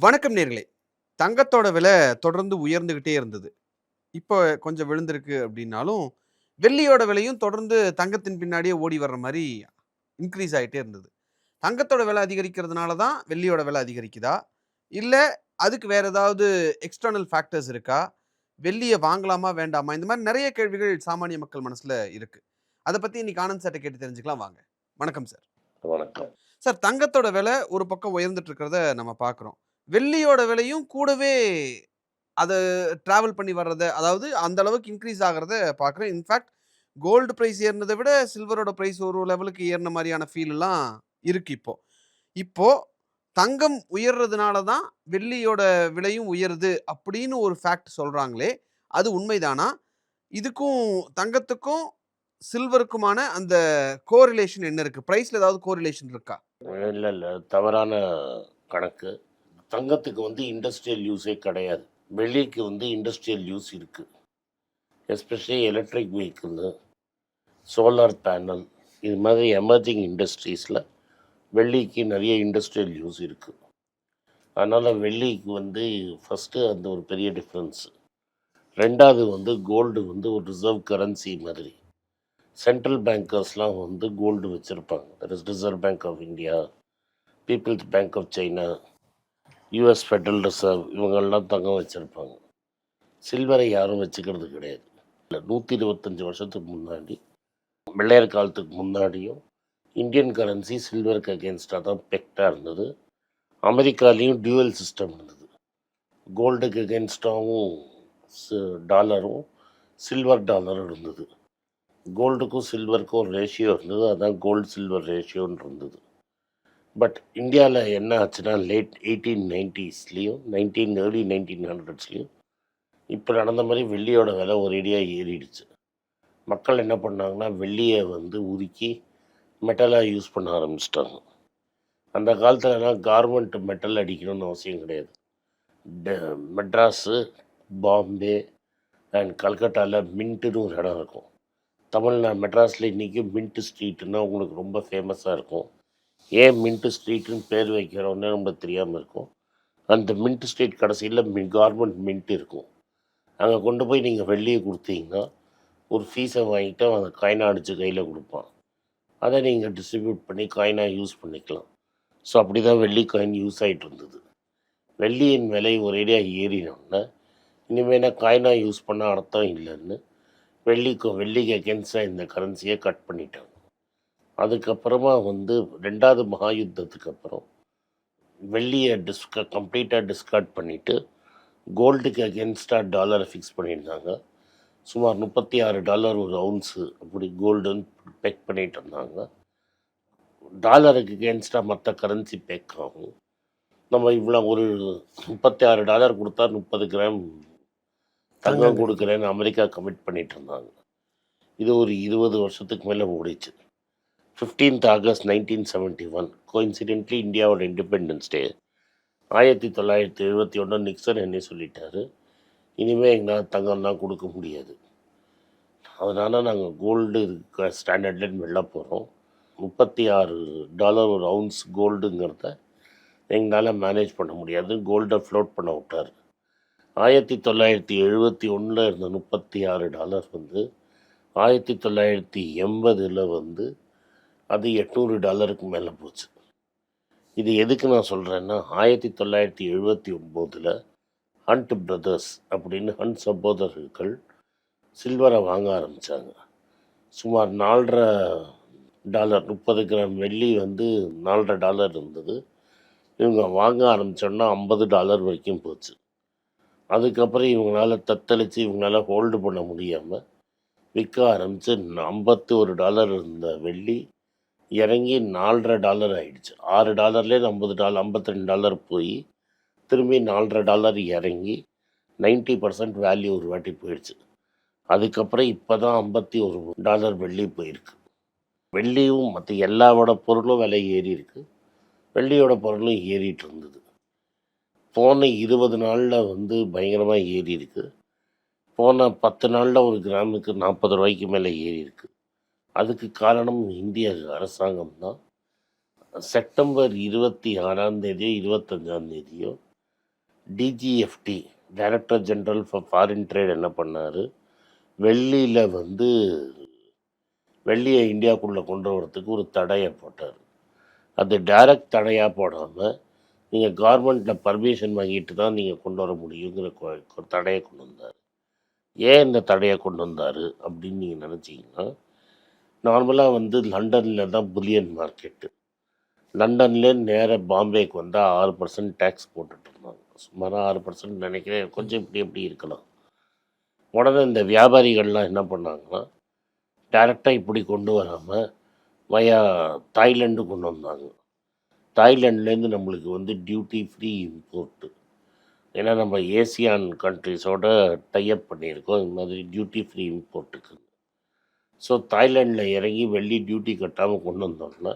வணக்கம் நேர்களே. தங்கத்தோட விலை தொடர்ந்து உயர்ந்துகிட்டே இருந்தது. இப்போ கொஞ்சம் விழுந்திருக்கு அப்படின்னாலும் வெள்ளியோட விலையும் தொடர்ந்து தங்கத்தின் பின்னாடியே ஓடி வர்ற மாதிரி இன்க்ரீஸ் ஆகிட்டே இருந்தது. தங்கத்தோட விலை அதிகரிக்கிறதுனால தான் வெள்ளியோட விலை அதிகரிக்குதா? இல்லை அதுக்கு வேற ஏதாவது எக்ஸ்டர்னல் ஃபேக்டர்ஸ் இருக்கா? வெள்ளியை வாங்கலாமா வேண்டாமா? இந்த மாதிரி நிறைய கேள்விகள் சாமானிய மக்கள் மனசுல இருக்கு. அதை பத்தி இன்னைக்கு ஆனந்த் சார்ட்ட கேட்டு தெரிஞ்சுக்கலாம் வாங்க. வணக்கம் சார் வணக்கம். சார் தங்கத்தோட விலை ஒரு பக்கம் உயர்ந்துட்டு இருக்கிறத நம்ம பார்க்குறோம் வெள்ளியோட விலையும் கூடவே அதை ட்ராவல் பண்ணி வர்றத அதாவது அந்த அளவுக்கு இன்க்ரீஸ் ஆகிறத பார்க்குறேன். இன்ஃபேக்ட் கோல்டு ப்ரைஸ் ஏறினதை விட சில்வரோட ப்ரைஸ் ஒரு லெவலுக்கு ஏறின மாதிரியான ஃபீல் எல்லாம் இப்போது இப்போது தங்கம் உயர்றதுனால தான் வெள்ளியோட விலையும் உயருது அப்படின்னு ஒரு ஃபேக்ட் சொல்கிறாங்களே அது உண்மைதானா? இதுக்கும் தங்கத்துக்கும் சில்வருக்குமான அந்த கோரிலேஷன் என்ன இருக்குது ப்ரைஸில் ஏதாவது கோரிலேஷன் இருக்கா? இல்லை இல்லை. தவறான கணக்கு. தங்கத்துக்கு வந்து இண்டஸ்ட்ரியல் யூஸே கிடையாது. வெள்ளிக்கு வந்து இண்டஸ்ட்ரியல் யூஸ் இருக்குது especially electric vehicle solar panel இது மாதிரி எமர்ஜிங் இண்டஸ்ட்ரீஸில் வெள்ளிக்கு நிறைய இண்டஸ்ட்ரியல் யூஸ் இருக்குது அதனால் வெள்ளிக்கு வந்து ஃபஸ்ட்டு அந்த ஒரு பெரிய டிஃப்ரென்ஸ் ரெண்டாவது வந்து கோல்டு வந்து ஒரு ரிசர்வ் கரன்சி மாதிரி. சென்ட்ரல் பேங்கர்ஸ்லாம் வந்து கோல்டு வச்சுருப்பாங்க. That is Reserve Bank of India People's Bank of China US Federal Reserve இவங்கெல்லாம் தங்கம் வச்சுருப்பாங்க. சில்வரை யாரும் வச்சுக்கிறது கிடையாது. இல்லை நூற்றி இருபத்தஞ்சி வருஷத்துக்கு முன்னாடி வெள்ளையர் காலத்துக்கு முன்னாடியும் இந்தியன் கரன்சி சில்வருக்கு அகேன்ஸ்டாக தான் பெக்டாக இருந்தது. அமெரிக்காலேயும் டியூவல் சிஸ்டம் இருந்தது. கோல்டுக்கு அகேன்ஸ்டாகவும் டாலரும் சில்வர் டாலரும் இருந்தது. கோல்டுக்கும் சில்வருக்கும் ஒரு ரேஷியோ இருந்தது. அதுதான் கோல்டு சில்வர் ரேஷியோன்னு இருந்தது. பட் இந்தியாவில் என்ன ஆச்சுன்னா லேட் எயிட்டீன் நைன்டிஸ்லேயும் நைன்டீன் ஏர்லி நைன்டீன் ஹண்ட்ரட்ஸ்லேயும் இப்போ நடந்த மாதிரி வெள்ளியோட விலை ஒரேடியாக ஏறிடுச்சு. மக்கள் என்ன பண்ணாங்கன்னா வெள்ளியை வந்து உருக்கி மெட்டலாக யூஸ் பண்ண ஆரம்பிச்சிட்டாங்க. அந்த காலத்துலலாம் கார்மெண்ட் மெட்டல் அடிக்கணும்னு அவசியம் கிடையாது. மெட்ராஸு பாம்பே அண்ட் கல்கட்டாவில் மின்ட்டுன்னு ஒரு இடம் இருக்கும். தமிழ்நாடு மெட்ராஸில் இன்றைக்கி மின்ட்டு ஸ்ட்ரீட்டுன்னா உங்களுக்கு ரொம்ப ஃபேமஸாக இருக்கும். ஏன் மின்ட் ஸ்ட்ரீட்டுன்னு பேர் வைக்கிறோன்னு நம்மளுக்கு தெரியாமல் இருக்கும். அந்த மின்ட் ஸ்ட்ரீட் கடைசியில் மின் கார்மெண்ட் மின்ட் இருக்கும். அங்கே கொண்டு போய் நீங்கள் வெள்ளியை கொடுத்தீங்கன்னா ஒரு ஃபீஸை வாங்கிட்டு அவன் அந்த காயினை அடித்து கையில் கொடுப்பான். அதை நீங்கள் டிஸ்ட்ரிபியூட் பண்ணி காயினாக யூஸ் பண்ணிக்கலாம். ஸோ அப்படி தான் வெள்ளி காயின் யூஸ் ஆகிட்டு இருந்தது. வெள்ளியின் விலை ஒரேடியாக ஏறினோடனே இனிமேல் நான் காயினாக யூஸ் பண்ண அர்த்தம் இல்லைன்னு வெள்ளிக்கு வெள்ளிக்கு அகேன்ஸ்டாக இந்த கரன்சியை கட் பண்ணிட்டாங்க. அதுக்கப்புறமா வந்து ரெண்டாவது மகா யுத்தத்துக்கு அப்புறம் வெள்ளியை டிஸ்க கம்ப்ளீட்டாக டிஸ்கார்ட் பண்ணிவிட்டு கோல்டுக்கு அகேன்ஸ்டாக டாலரை ஃபிக்ஸ் பண்ணியிருந்தாங்க. சுமார் முப்பத்தி ஆறு டாலர் ஒரு அவுன்ஸு அப்படி கோல்டுன்னு பெக் பண்ணிட்டு இருந்தாங்க. டாலருக்கு அகேன்ஸ்டாக மற்ற கரன்சி பெக் ஆகும். நம்ம இவ்வளோ ஒரு முப்பத்தி ஆறு டாலர் கொடுத்தா முப்பது கிராம் தங்கம் கொடுக்குறேன்னு அமெரிக்கா கமிட் பண்ணிட்டு இருந்தாங்க. இது ஒரு இருபது வருஷத்துக்கு மேலே ஓடிச்சு. Fifteenth August nineteen seventy one coincidentally இந்தியாவோட இண்டிபெண்டன்ஸ் டே ஆயிரத்தி தொள்ளாயிரத்தி எழுபத்தி ஒன்று நிக்சன் என்ன சொல்லிட்டார். இனிமேல் எங்களால் தங்கம்லாம் கொடுக்க முடியாது. அதனால் நாங்கள் கோல்டு ஸ்டாண்டர்ட்லேருந்து வெளில போகிறோம் முப்பத்தி ஆறு டாலர் ஒரு அவுன்ஸ் கோல்டுங்கிறத எங்களால் மேனேஜ் பண்ண முடியாது. கோல்டை ஃப்ளோட் பண்ண விட்டார். ஆயிரத்தி தொள்ளாயிரத்தி எழுபத்தி ஒன்றில் இருந்த முப்பத்தி ஆறு டாலர் வந்து ஆயிரத்தி தொள்ளாயிரத்தி எண்பதில் வந்து அது எட்நூறு டாலருக்கு மேலே போச்சு. இது எதுக்கு நான் சொல்கிறேன்னா ஆயிரத்தி தொள்ளாயிரத்தி எழுபத்தி ஒம்போதில் ஹண்ட் பிரதர்ஸ் அப்படின்னு ஹண்ட் சகோதரர்கள் சில்வரை வாங்க ஆரம்பித்தாங்க சுமார் நாலரை டாலர் முப்பது கிராம் வெள்ளி வந்து நாலரை டாலர் இருந்தது. இவங்க வாங்க ஆரம்பித்தோன்னா ஐம்பது டாலர் வரைக்கும் போச்சு. அதுக்கப்புறம் இவங்களால தத்தளித்து இவங்களால ஹோல்டு பண்ண முடியாமல் விற்க ஆரம்பித்து ஐம்பத்தி ஒரு டாலர் இருந்த வெள்ளி இறங்கி நாலரை டாலர் ஆயிடுச்சு. ஆறு டாலர்லேருந்து ஐம்பது டாலர் ஐம்பத்தி ரெண்டு டாலர் போய் திரும்பி நாலரை டாலர் இறங்கி 90% பர்சன்ட் வேல்யூ ஒரு வாட்டி போயிடுச்சு. அதுக்கப்புறம் இப்போ தான் ஐம்பத்தி ஒரு டாலர் வெள்ளி போயிருக்கு. வெள்ளியும் மற்ற எல்லாவோட பொருளும் விலை ஏறி இருக்கு. வெள்ளியோட பொருளும் ஏறிட்டு இருந்தது. போன இருபது நாளில் வந்து பயங்கரமாக ஏறி இருக்கு. போன பத்து நாளில் ஒரு கிராமுக்கு நாற்பது ரூபாய்க்கு மேலே ஏறி இருக்குது அதுக்கு காரணம் இந்திய அரசாங்கம் தான். செப்டம்பர் இருபத்தி ஆறாம் தேதியோ இருபத்தஞ்சாம் தேதியோ DGFT director general for foreign trade என்ன பண்ணார்? வெள்ளியில் வந்து வெள்ளியை இந்தியாவுக்குள்ளே கொண்டு வரத்துக்கு ஒரு தடையை போட்டார். அது டைரக்ட் தடையாக போடாமல் நீங்கள் கவர்மெண்ட்டில் பர்மிஷன் வாங்கிட்டு தான் நீங்கள் கொண்டு வர முடியுங்கிற கொ- தடையை கொண்டு வந்தார். ஏன் இந்த தடையை கொண்டு வந்தார் அப்படின்னு நீங்கள் நினச்சிங்கன்னா நார்மலாக வந்து லண்டனில் தான் புலியன் மார்க்கெட்டு. லண்டன்லேருந்து நேராக பாம்பேக்கு வந்தால் ஆறு பர்சன்ட் டேக்ஸ் போட்டுட்டு இருந்தாங்க. சுமாராக ஆறு பர்சன்ட் நினைக்கிறேன். கொஞ்சம் இப்படி எப்படி இருக்கலாம். உடனே இந்த வியாபாரிகள்லாம் என்ன பண்ணாங்கன்னா டைரெக்டாக இப்படி கொண்டு வராமல் வயா தாய்லாந்து கொண்டு வந்தாங்க. தாய்லாண்ட்லேருந்து நம்மளுக்கு வந்து டியூட்டி ஃப்ரீ இம்போர்ட்டு ஏன்னா நம்ம ஏசியான் கண்ட்ரிஸோட டைப் பண்ணியிருக்கோம். இந்த மாதிரி டியூட்டி ஃப்ரீ இம்போர்ட்டுக்கு ஸோ தாய்லாண்டில் இறங்கி வெள்ளி டியூட்டி கட்டாமல் கொண்டு வந்தோம்னா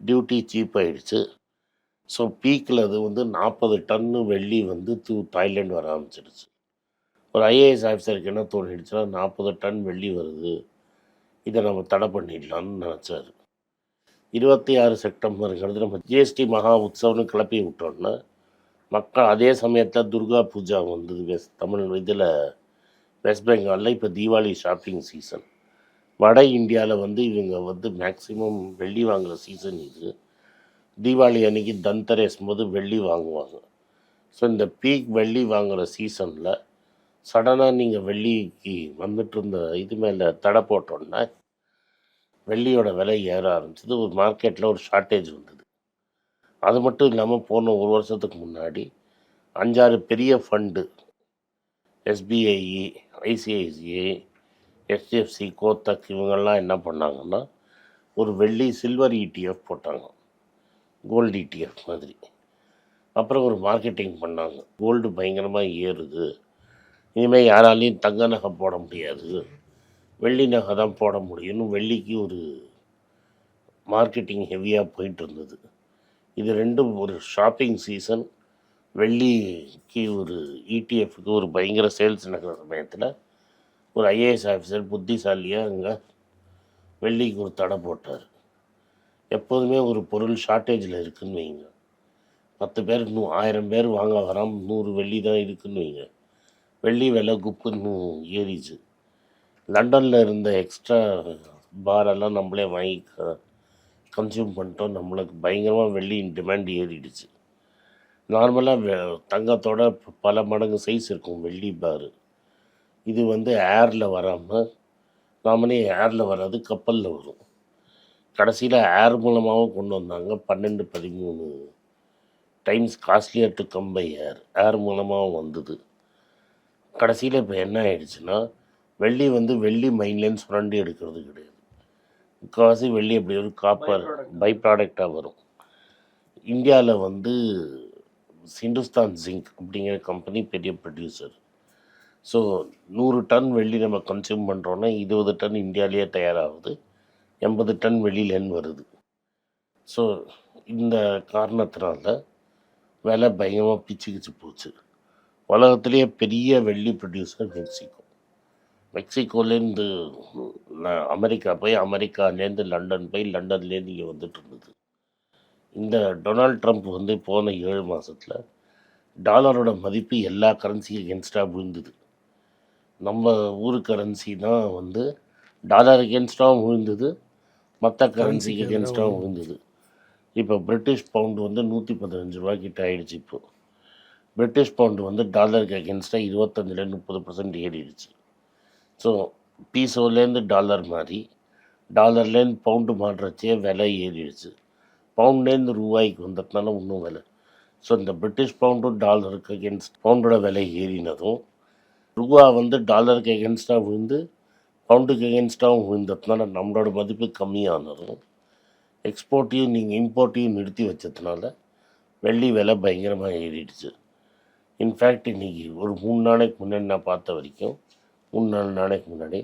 டியூட்டி சீப் ஆகிடுச்சு ஸோ பீக்கில் அது வந்து நாற்பது டன்னு வெள்ளி வந்து தூ தாய்லாண்ட் வர ஆரம்பிச்சிடுச்சு ஒரு ஐஏஎஸ் ஆஃபீஸருக்கு என்ன தோணிடுச்சுன்னா நாற்பது டன் வெள்ளி வருது. இதை நம்ம தடை பண்ணிடலாம்னு நினச்சாரு. இருபத்தி ஆறு செப்டம்பருங்கிறது நம்ம ஜிஎஸ்டி மகா உற்சவம்னு கிளப்பி விட்டோம்னா மக்கள் அதே சமயத்தில் துர்கா பூஜா வந்தது வெஸ்ட் தமிழ் இதில் வெஸ்ட் பெங்காலில் இப்போ தீபாவளி ஷாப்பிங் சீசன் வட இந்தியாவில் வந்து இவங்க வந்து மேக்சிமம் வெள்ளி வாங்குகிற சீசன் இது. தீபாவளி அன்னைக்கு தந்தரேஸ் போது வெள்ளி வாங்குவாங்க. ஸோ இந்த பீக் வெள்ளி வாங்குகிற சீசனில் சடனாக நீங்கள் வெள்ளிக்கு வந்துட்டு இருந்த இது மேலே தடை போட்டோன்னா வெள்ளியோட விலை ஏற ஆரம்பிச்சது. ஒரு மார்க்கெட்டில் ஒரு ஷார்ட்டேஜ் வந்தது. அது மட்டும் இல்லாமல் போன ஒரு வருஷத்துக்கு முன்னாடி அஞ்சாறு பெரிய fund SBI ICICI HDFC Kotak இவங்கெல்லாம் என்ன பண்ணாங்கன்னா ஒரு வெள்ளி சில்வர் இடிஎஃப் போட்டாங்க. கோல்டு இடிஎஃப் மாதிரி. அப்புறம் ஒரு மார்க்கெட்டிங் பண்ணாங்க. கோல்டு பயங்கரமாக ஏறுது. இனிமேல் யாராலையும் தங்க நகை போட முடியாது. வெள்ளி நகை தான் போட முடியும்னு வெள்ளிக்கு ஒரு மார்க்கெட்டிங் ஹெவியாக போயிட்டு இருந்தது. இது ரெண்டும் ஒரு ஷாப்பிங் சீசன் வெள்ளிக்கு ஒரு இடிஎஃப்க்கு ஒரு பயங்கர சேல்ஸ் நடக்கிற சமயத்தில் ஒரு ஐஏஎஸ் ஆஃபீஸர் புத்திசாலியாக அங்கே வெள்ளிக்கு ஒரு தடை போட்டார். எப்போதுமே ஒரு பொருள் ஷார்ட்டேஜில் இருக்குன்னு வைங்க. பத்து பேர் நூ ஆயிரம் பேர் வாங்க வராம நூறு வெள்ளி தான் இருக்குன்னு வைங்க. வெள்ளி விலை குப்புன்னு ஏறிச்சு. லண்டனில் இருந்த எக்ஸ்ட்ரா பாரெல்லாம் நம்மளே வாங்கி கன்சியூம் பண்ணிட்டோம். நம்மளுக்கு பயங்கரமாக வெள்ளி டிமாண்ட் ஏறிடுச்சு. நார்மலாக தங்கத்தோட பல மடங்கு சைஸ் இருக்கும் வெள்ளி பாரு இது வந்து ஏரில் வராமல் நாமளே ஏரில் வராது கப்பலில் வரும். கடைசியில் ஏர் மூலமாகவும் கொண்டு வந்தாங்க. பன்னெண்டு பதிமூணு times costlier to come by air air மூலமாகவும் வந்தது. கடைசியில் இப்போ என்ன ஆயிடுச்சுன்னா வெள்ளி வந்து வெள்ளி மைன்லேருந்து சுரண்டி எடுக்கிறது கிடையாது. முக்கால்வாசி வெள்ளி அப்படி ஒரு காப்பர் பை ப்ராடக்டாக வரும். இந்தியாவில் வந்து ஹிந்துஸ்தான் ஜிங்க் அப்படிங்கிற கம்பெனி பெரிய ப்ரொடியூசர் ஸோ நூறு டன் வெள்ளி நம்ம கன்சியூம் பண்ணுறோன்னா இருபது டன் இந்தியாவிலேயே தயாராகுது. எண்பது டன் வெளியிலேருந்து வருது. ஸோ இந்த காரணத்தினால விலை பயங்கரமாக பிச்சுக்கிச்சு போச்சு. உலகத்துலேயே பெரிய வெள்ளி ப்ரொடியூசர் மெக்சிகோ. மெக்சிகோலேருந்து அமெரிக்கா போய் அமெரிக்காலேருந்து லண்டன் போய் லண்டன்லேருந்து இங்கே வந்துட்டு இருந்தது. இந்த டொனால்ட் ட்ரம்ப் வந்து போன ஏழு மாதத்தில் டாலரோட மதிப்பு எல்லா கரன்சியும் எகென்ஸ்டாக விழுந்தது. நம்ம ஊர் கரன்சி தான் வந்து டாலர் எகென்ஸ்டாகவும் விழுந்தது மற்ற கரன்சிக்கு எகென்ஸ்டாகவும் விழுந்தது இப்போ பிரிட்டிஷ் பவுண்டு வந்து நூற்றி பதினஞ்சு ரூபா கிட்ட ஆயிடுச்சு இப்போ. பிரிட்டிஷ் பவுண்டு வந்து டாலருக்கு அகேன்ஸ்டாக இருபத்தஞ்சில் முப்பது பர்சன்ட் ஏறிடுச்சு. ஸோ பீசோலேருந்து டாலர் மாறி டாலர்லேருந்து பவுண்டு மாறுறச்சே விலை ஏறிடுச்சு. பவுண்ட்லேருந்து ரூபாய்க்கு வந்ததுனால இன்னும் விலை. ஸோ இந்த பிரிட்டிஷ் பவுண்டும் டாலருக்கு அகேன்ஸ்ட் பவுண்டோட விலை ஏறினதும் ரூபா வந்து டாலருக்கு எகென்ஸ்டாக விழுந்து பவுண்டுக்கு எகென்ஸ்டாகவும் விழுந்ததுனால நம்மளோட மதிப்பு கம்மியானதும் எக்ஸ்போர்ட்டையும் நீங்கள் இம்போர்ட்டையும் நிறுத்தி வச்சதுனால வெள்ளி விலை பயங்கரமாக ஏறிடுச்சு. இன்ஃபேக்ட் இன்றைக்கி ஒரு மூணு நாளைக்கு முன்னாடி நான் பார்த்த வரைக்கும் மூணு நாலு நாளைக்கு முன்னாடி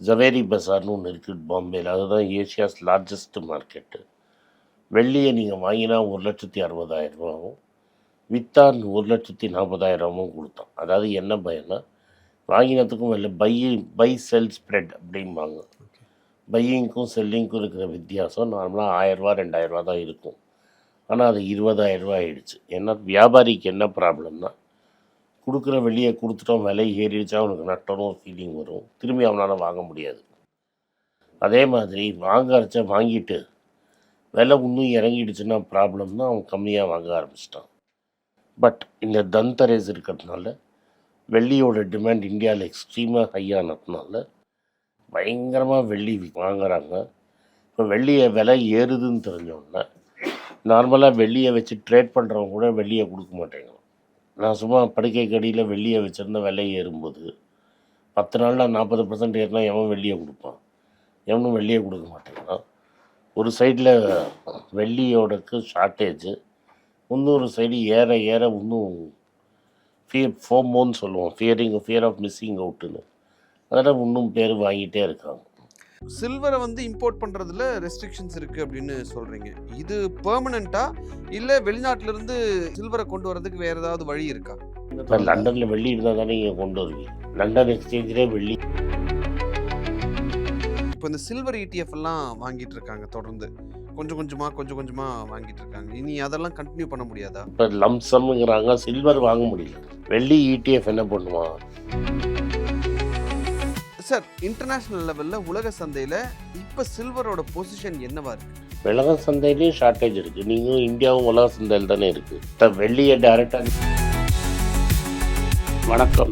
ஜவேரி பசார்னு ஒன்று இருக்குது பாம்பேயில் அதுதான் ஏஷியாஸ் லார்ஜஸ்ட் மார்க்கெட்டு வெள்ளியை நீங்கள் வாங்கினா ஒரு லட்சத்தி அறுபதாயிரம் ரூபாவும் வித்தான் ஒரு லட்சத்தி நாற்பதாயிரமும் கொடுத்தான். அதாவது என்ன பயம்னா வாங்கினதுக்கும் வெளில பை பை செல் ஸ்ப்ரெட் அப்படிம்பாங்க. பையிங்க்கும் செல்லிங்க்கும் இருக்கிற வித்தியாசம் நார்மலாக ஆயிரரூவா ரெண்டாயிரரூவா தான் இருக்கும். ஆனால் அது இருபதாயிரம் ரூபாய் ஆயிடுச்சு. ஏன்னா வியாபாரிக்கு என்ன ப்ராப்ளம்னா கொடுக்குற வெளியே கொடுத்துட்டோம் விலை ஏறிடுச்சா அவனுக்கு நட்டணும் ஃபீலிங் வரும். திரும்பி அவனால் வாங்க முடியாது. அதே மாதிரி வாங்க அரைச்சா வாங்கிட்டு விலை இன்னும் இறங்கிடுச்சுன்னா ப்ராப்ளம்னா அவன் கம்மியாக வாங்க ஆரம்பிச்சிட்டான். பட் இந்த தந்தரேஸ் இருக்கிறதுனால வெள்ளியோட டிமாண்ட் இந்தியாவில் எக்ஸ்ட்ரீமாக ஹையானதுனால பயங்கரமாக வெள்ளி வாங்குகிறாங்க இப்போ வெள்ளியை விலை ஏறுதுன்னு தெரிஞ்சோடனே நார்மலாக வெள்ளியை வச்சு ட்ரேட் பண்ணுறவங்க கூட வெள்ளியை கொடுக்க மாட்டேங்கிறான் நான் சும்மா படுக்கை கடியில் வெள்ளியை வச்சுருந்த விலை ஏறும்போது பத்து நாளில் நாற்பது பர்சன்ட் ஏறினா எவன் வெள்ளியை கொடுப்பான்? எவனும் வெள்ளியை கொடுக்க மாட்டேங்கிறான். ஒரு சைடில் வெள்ளியோடக்கு ஷார்ட்டேஜு இன்னொரு சைடு ஏற ஏற இன்னும் ஃபியர் ஃபோமோன்னு சொல்லுவோம். ஃபியரிங் ஃபியர் ஆஃப் மிஸ்ஸிங் அவுட்டுன்னு அதெல்லாம் இன்னும் பேர் வாங்கிட்டே இருக்காங்க. சில்வரை வந்து இம்போர்ட் பண்றதுல ரெஸ்ட்ரிக்ஷன்ஸ் இருக்கு அப்படின்னு சொல்றீங்க. இது பெர்மனண்டா இல்ல வெளிநாட்டுல இருந்து சில்வரை கொண்டு வரதுக்கு வேற ஏதாவது வழி இருக்கா? லண்டனில் வெள்ளி இருந்தால் தானே இங்கே கொண்டு வருவீங்க. லண்டன் எக்ஸ்சேஞ்சிலே வெள்ளி. இப்போ இந்த சில்வர் இடிஎஃப் எல்லாம் வாங்கிட்டு இருக்காங்க தொடர்ந்து. கொஞ்சம் கொஞ்சமா கொஞ்சம் கொஞ்சமா வாங்கிட்டு இருக்காங்க இனி அதெல்லாம் கண்டினியூ பண்ண முடியாதா? இப்போ லம்சம்ங்கிறாங்க சில்வர் வாங்க முடியல. வெள்ளி E இடிஎஃப் என்ன பண்ணுவான்? சார் இன்டர்நேஷனல் லெவல்ல உலக சந்தையில இப்ப சில்வரோட பொசிஷன் என்னவா இருக்கு? உலக சந்தையிலையும் ஷார்ட்டேஜ் இருக்குது நீங்களும் இந்தியாவும் உலக சந்தையில் தானே இருக்குது வெள்ளியை டேரெக்டாக வணக்கம்.